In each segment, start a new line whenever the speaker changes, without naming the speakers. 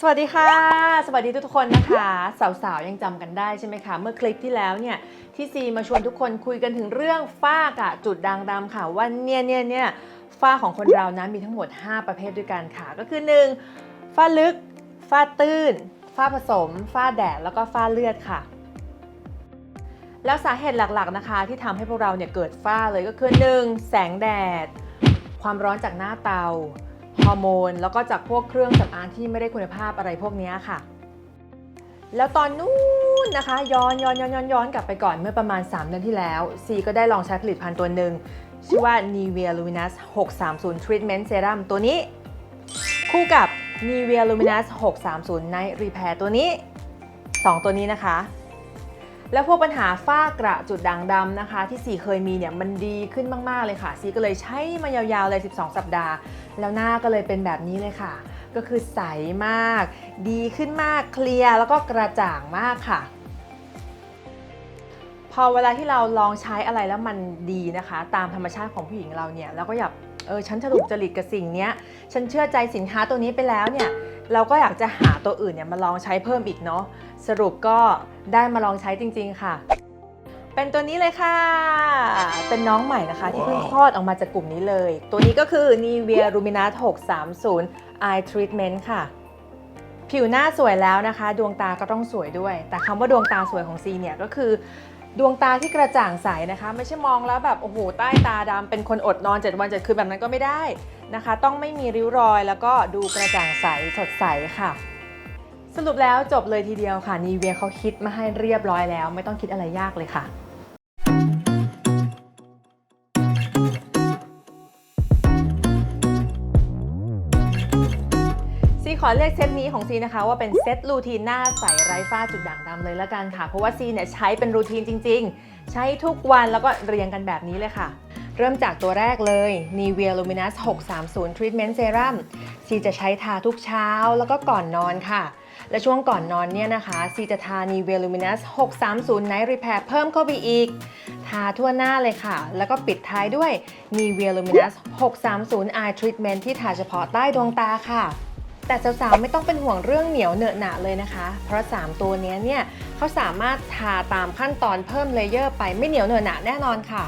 สวัสดีค่ะ สวัสดีทุกคนนะคะ สาวๆ ยังจำกันได้ใช่ไหมคะ เมื่อคลิปที่แล้วเนี่ยที่ซีมาชวนทุกคนคุยกันถึงเรื่องฝ้ากะจุดด่างดำค่ะว่าเนี่ยเนี่ยเนี่ยฝ้าของคนเรานะมีทั้งหมด 5 ประเภทด้วยกันค่ะ ก็คือ 1. ฝ้าลึก ฝ้าตื้น ฝ้าผสม ฝ้าแดด แล้วก็ฝ้าเลือดค่ะ แล้วสาเหตุหลักๆนะคะ ที่ทำให้พวกเราเนี่ยเกิดฝ้าเลยก็คือ 1. แสงแดด ความร้อนจากหน้าเตา อร์โมน แล้วก็จากพวกเครื่องสำอางที่ไม่ได้คุณภาพอะไรพวกนี้ค่ะ แล้วตอนนู้นนะคะ ย้อนย้อนย้อนย้อนย้อนกลับไปก่อนเมื่อประมาณ 3 เดือนที่แล้วซีก็ได้ลองใช้ผลิตภัณฑ์ตัวหนึ่งชื่อว่า Nivea Luminous 630 Treatment Serum ตัวนี้ คู่กับ Nivea Luminous 630 Night Repair ตัวนี้ 2 ตัวนี้นะคะ แล้วพวกปัญหาฝ้ากระจุดด่างดำนะคะ ที่ซีเคยมีเนี่ยมันดีขึ้นมาก ๆ เลยค่ะซีก็เลยใช้มายาว ๆ เลย 12 สัปดาห์ แล้วหน้าก็เลยเป็นแบบนี้เลยค่ะ ก็คือใสมาก ดีขึ้นมากเคลียร์แล้วก็กระจ่างมากค่ะพอเวลาที่เราลองใช้อะไรแล้วมันดีนะคะ ตามธรรมชาติของผู้หญิงเราเนี่ยเราก็อยาก เออฉันฉลุกจริตกับสิ่งเนี้ย ฉันเชื่อใจสินค้าตัวนี้ไปแล้วเนี่ยเราก็อยากจะหาตัวอื่นเนี่ยมาลองใช้เพิ่มอีกเนาะสรุปก็ได้มาลองใช้จริง ๆ ค่ะ เป็นตัวนี้เลยค่ะ เป็นน้องใหม่นะคะ ที่เพิ่งคลอดออกมาจากกลุ่มนี้เลย ตัวนี้ก็คือ Nivea Luminous 630 Eye Treatment ค่ะ ผิวหน้าสวยแล้วนะคะ ดวงตาก็ต้องสวยด้วย แต่คำว่าดวงตาสวยของซีเนี่ยก็คือ ดวงตาที่กระจ่างใสนะคะ ไม่ใช่มองแล้วแบบโอ้โหใต้ตาดำเป็นคนอดนอน 7 วัน 7 คืนแบบนั้นก็ไม่ได้นะคะ ต้องไม่มีริ้วรอย แล้วก็ดูกระจ่างใสสดใสค่ะ สรุปแล้วจบเลยทีเดียวค่ะนีเวียเขาคิดมาให้เรียบร้อยแล้ว ไม่ต้องคิดอะไรยากเลยค่ะ อเรียกเซตนี้ของซีนะคะว่าเป็นเซตรูทีนหน้าใสไร้ฝ้าจุดด่างดำเลยละกันค่ะ เพราะว่าซีเนี่ยใช้เป็นรูทีนจริง ๆ ใช้ทุกวันแล้วก็เรียงกันแบบนี้เลยค่ะ เริ่มจากตัวแรกเลย Nivea Luminous 630 Treatment Serum ซีจะใช้ทาทุกเช้าแล้วก็ก่อนนอนค่ะ และช่วงก่อนนอนเนี่ยนะคะซีจะทา Nivea Luminous 630 Night Repair เพิ่มเข้าไปอีก ทาทั่วหน้าเลยค่ะ แล้วก็ปิดท้ายด้วย Nivea Luminous 630 Eye Treatment ที่ทาเฉพาะใต้ดวงตาค่ะ แต่สาวๆไม่ต้องเป็นห่วงเรื่องเหนียวเหนอะหนะเลยนะคะ เพราะ 3 ตัวนี้เนี่ยเขาสามารถทาตามขั้นตอนเพิ่มเลเยอร์ไปไม่เหนียวเหนอะหนะแน่นอนค่ะ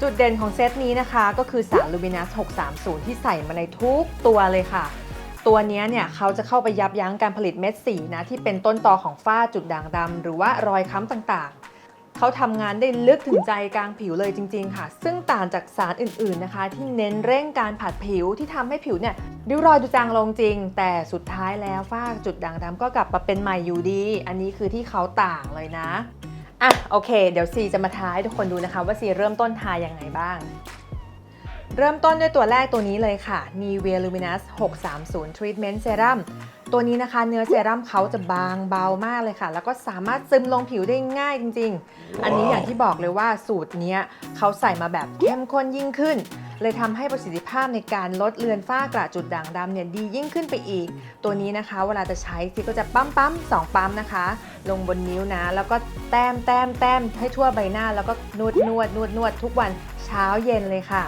จุดเด่นของเซตนี้นะคะก็คือสารลูมินัส 630 ที่ใส่มาในทุกตัวเลยค่ะ ตัวนี้เนี่ยเขาจะเข้าไปยับยั้งการผลิตเม็ดสีนะที่เป็นต้นตอของฝ้าจุดด่างดำหรือว่ารอยค้ำต่างๆ เขาทำงานได้ลึกถึงใจกลางผิวเลยจริง ๆ ค่ะ ซึ่งต่างจากสารอื่น ๆนะคะ ที่เน้นเร่งการผัดผิวที่ทำให้ผิวเนี่ยริ้วรอยดูจางลงจริง แต่สุดท้ายแล้วฝ้าจุดด่างดำก็กลับมาเป็นใหม่อยู่ดี อันนี้คือที่เขาต่างเลยนะอะโอเค เดี๋ยวซีจะมาทายให้ทุกคนดูนะคะ ว่าซีเริ่มต้นทายังไงบ้าง เริ่มต้นด้วยตัวแรกตัวนี้เลยค่ะ Nivea Luminous 630 Treatment Serum ตัวนี้นะคะเนื้อเซรั่มเขาจะบางเบามากเลยค่ะ แล้วก็สามารถซึมลงผิวได้ง่ายจริง ๆ อันนี้อย่างที่บอกเลยว่าสูตรนี้เขาใส่มาแบบเข้มข้นยิ่งขึ้น เลยทำให้ประสิทธิภาพในการลดเลือนฝ้ากระจุดด่างดำเนี่ยดียิ่งขึ้นไปอีก ตัวนี้นะคะเวลาจะใช้ซีก็จะปั๊มปั๊มสองปั๊มนะคะ ลงบนนิ้วนะ แล้วก็แต้มแต้มแต้มให้ทั่วใบหน้า แล้วก็นวดนวดนวดนวดทุกวันเช้าเย็นเลยค่ะ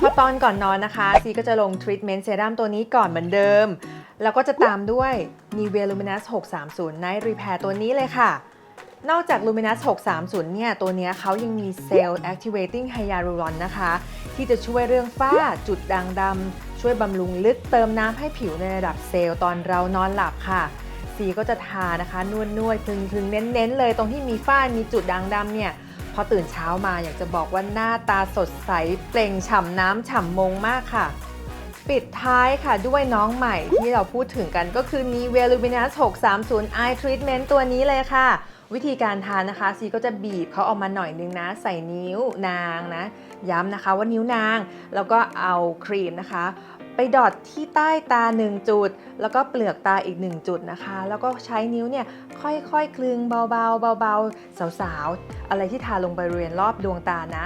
พอตอนก่อนนอนนะคะ ซีก็จะลงทรีทเมนต์เซรั่มตัวนี้ก่อนเหมือนเดิม แล้วก็จะตามด้วย Nivea Luminous 630 Night Repair ตัวนี้เลยค่ะ นอกจาก Luminous 630 เนี่ย ตัวนี้เขายังมี Cell Activating Hyaluron นะคะ ที่จะช่วยเรื่องฝ้าจุดด่างดำช่วยบำรุงลึกเติมน้ำให้ผิวในระดับเซลล์ตอนเรานอนหลับค่ะ ซีก็จะทานะคะ นวดนวดๆพึงเน้นๆ เลยตรงที่มีฝ้ามีจุดด่างดำเนี่ยพอตื่นเช้ามาอยากจะบอกว่าหน้าตาสดใส เปล่งฉ่ำน้ำฉ่ำมงมากค่ะ ปิดท้ายค่ะด้วยน้องใหม่ที่เราพูดถึงกันก็คือ Nivea Luminous 630 Eye Treatment ตัวนี้เลยค่ะ วิธีการทานนะคะ ซีก็จะบีบเขาออกมาหน่อยนึงนะ ใส่นิ้วนางนะ ย้ำนะคะว่านิ้วนาง แล้วก็เอาครีมนะคะ ไปดอดที่ใต้ตา 1 จุด แล้วก็เปลือกตาอีก 1 จุดนะคะ แล้วก็ใช้นิ้วเนี่ยค่อยๆ คลึงเบาๆเบาๆสาวๆ อะไรที่ทาลงไปบริเวณรอบดวงตานะ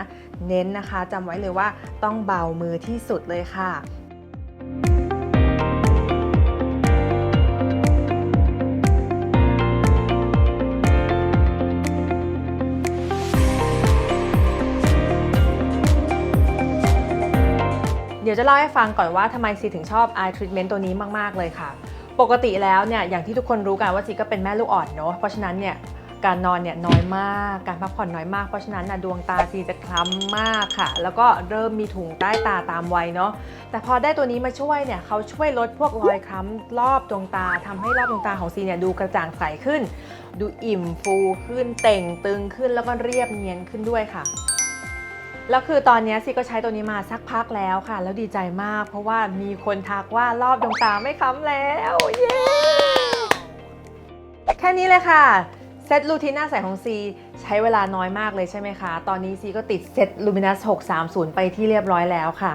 เน้นนะคะจำไว้เลยว่าต้องเบามือที่สุดเลยค่ะ เดี๋ยวจะเล่าให้ฟังก่อนว่าทำไมซีถึงชอบ eye treatment ตัวนี้มาก ๆ เลยค่ะ ปกติแล้วเนี่ยอย่างที่ทุกคนรู้กันว่าซีก็เป็นแม่ลูกอ่อนเนาะเพราะฉะนั้นเนี่ยการนอนเนี่ยน้อยมาก การพักผ่อนน้อยมาก เพราะฉะนั้นนะดวงตาซีจะคล้ำมากค่ะ แล้วก็เริ่มมีถุงใต้ตาตามวัยเนาะ แต่พอได้ตัวนี้มาช่วยเนี่ยเขาช่วยลดพวกรอยคล้ำรอบดวงตาทำให้รอบดวงตาของซีเนี่ยดูกระจ่างใสขึ้น ดูอิ่มฟูขึ้นเต่งตึงขึ้นแล้วก็เรียบเนียนขึ้นด้วยค่ะ แล้วคือตอนนี้ซีก็ใช้ตัวนี้มาสักพักแล้วค่ะ แล้วดีใจมาก เพราะว่ามีคนทักว่ารอบดวงตาไม่ค้ำแล้ว เย้ แค่นี้เลยค่ะ เซตลูทินหน้าใสของซีใช้เวลาน้อยมากเลยใช่ไหมคะ ตอนนี้ซีก็ติดเซตลูมินัส630 ไปที่เรียบร้อยแล้วค่ะ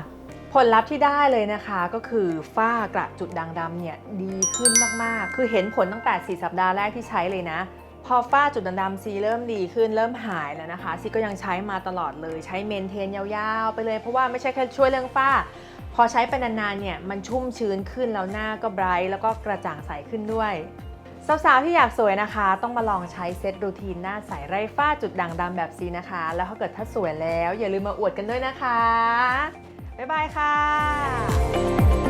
ผลลัพธ์ที่ได้เลยนะคะก็คือฝ้ากระจุดด่างดำเนี่ยดีขึ้นมากๆ คือเห็นผลตั้งแต่ 4 สัปดาห์แรกที่ใช้เลยนะ พอฝ้าจุดด่างดำซีเริ่มดีขึ้นเริ่มหายแล้วนะคะซีก็ยังใช้มาตลอดเลยใช้เมนเทนยาวๆ ไปเลยเพราะว่าไม่ใช่แค่ช่วยเรื่องฝ้า พอใช้ไปนานๆเนี่ยมันชุ่มชื้นขึ้นแล้วหน้าก็ไบรท์แล้วก็กระจ่างใสขึ้นด้วยสาวๆที่อยากสวยนะคะ ต้องมาลองใช้เซตรูทีนหน้าใสไร้ฝ้าจุดด่างดำแบบซีนะคะ แล้วถ้าเกิดถ้าสวยแล้ว อย่าลืมมาอวดกันด้วยนะคะ บ๊ายบายค่ะ